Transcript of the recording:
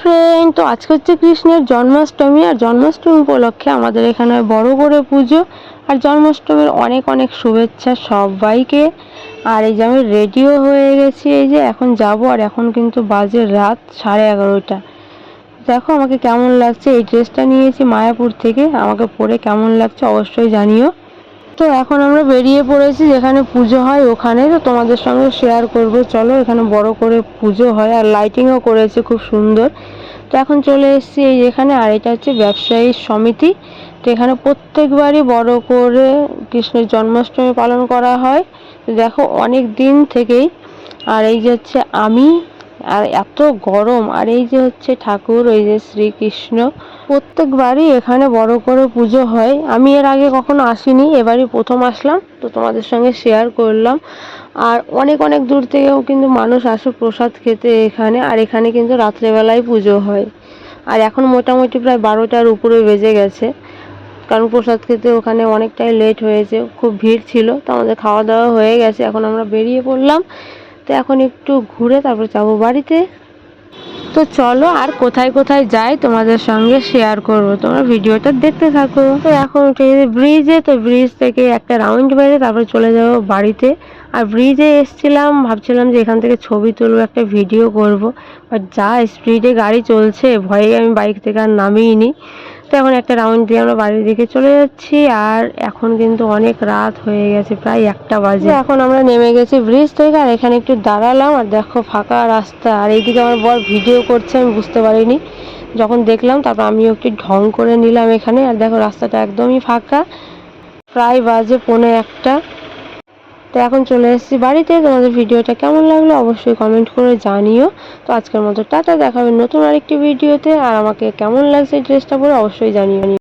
Friend তো আজকে হচ্ছে কৃষ্ণের জন্মাষ্টমী আর জন্মাষ্টমী উপলক্ষে আমাদের এখানে বড় করে পুজো আর জন্মাষ্টমীর অনেক অনেক শুভেচ্ছা সবাইকে। আর এই যে আমি রেডিও হয়ে গেছি, এই যে এখন যাব আর এখন কিন্তু বাজে রাত সাড়ে এগারোটা। দেখো আমাকে কেমন লাগছে? এই ড্রেসটা নিয়েছি মায়াপুর থেকে। আমাকে পরে কেমন লাগছে অবশ্যই জানিও। তো এখন আমরা বেরিয়ে পড়েছি যেখানে পুজো হয় ওখানে। তো তোমাদের সঙ্গে শেয়ার করব। চলো, এখানে বড় করে পুজো হয় আর লাইটিংও করেছে খুব সুন্দর। তো এখন চলে এসেছি এই এখানে আর এটা হচ্ছে ব্যবসায়ী সমিতি। তো এখানে প্রত্যেকবারই বড় করে কৃষ্ণের জন্মাষ্টমী পালন করা হয়। দেখো, অনেক দিন থেকেই। আর এই যে হচ্ছে আমি আর এত গরম, আর এই যে হচ্ছে ঠাকুর, ওই যে শ্রীকৃষ্ণ, প্রত্যেকবারই এখানে বড় করে পুজো হয়। আমি এর আগে কখনো আসিনি, এবারই প্রথম আসলাম, তো তোমাদের সঙ্গে শেয়ার করলাম। আর অনেক অনেক দূর থেকেও কিন্তু মানুষ আসে প্রসাদ খেতে এখানে, আর এখানে কিন্তু রাত্রেবেলায় পুজো হয়। আর এখন মোটামুটি প্রায় বারোটার উপরে বেজে গেছে, কারণ প্রসাদ খেতে ওখানে অনেকটাই লেট হয়েছে, খুব ভিড় ছিল, তো আমাদের খাওয়া দাওয়া হয়ে গেছে, এখন আমরা বেরিয়ে পড়লাম। তো এখন একটু ঘুরে তারপর যাব বাড়িতে। তো চলো আর কোথায় কোথায় যাই তোমাদের সঙ্গে শেয়ার করব। তোমরা ভিডিওটা দেখতে থাকো। তো এখন উঠে ব্রিজে তো ব্রিজ থেকে একটা রাউন্ড মেরে তারপর চলে যাব বাড়িতে। আর ব্রিজে এসছিলাম, ভাবছিলাম যে এখান থেকে ছবি তুলবো, একটা ভিডিও করব। বাট যা স্পিডে গাড়ি চলছে, ভয়ে আমি বাইক থেকে আর নামিয়ে নি তো এখন একটা রাউন্ড দিয়ে আমরা বাড়ির দিকে চলে যাচ্ছি, আর এখন কিন্তু অনেক রাত হয়ে গেছে, প্রায় একটা বাজে। এখন আমরা নেমে গেছি ব্রিজ থেকে, আর এখানে একটু দাঁড়ালাম, আর দেখো ফাঁকা রাস্তা, আর এইদিকে আমার বর ভিডিও করছে, আমি বুঝতে পারিনি। যখন দেখলাম, তারপর আমিও একটু ঢং করে নিলাম এখানে, আর দেখো রাস্তাটা একদমই ফাঁকা। প্রায় বাজে পৌনে একটা। তো এখন চলে এসেছি বাড়িতে। তোমাদের ভিডিওটা কেমন লাগল অবশ্যই কমেন্ট করে জানিও। তো আজকের মতো টাটা, দেখাবে নতুন আরেকটি ভিডিওতে। আর আমাকে কেমন লাগছে ড্রেসটা পরে অবশ্যই জানিও।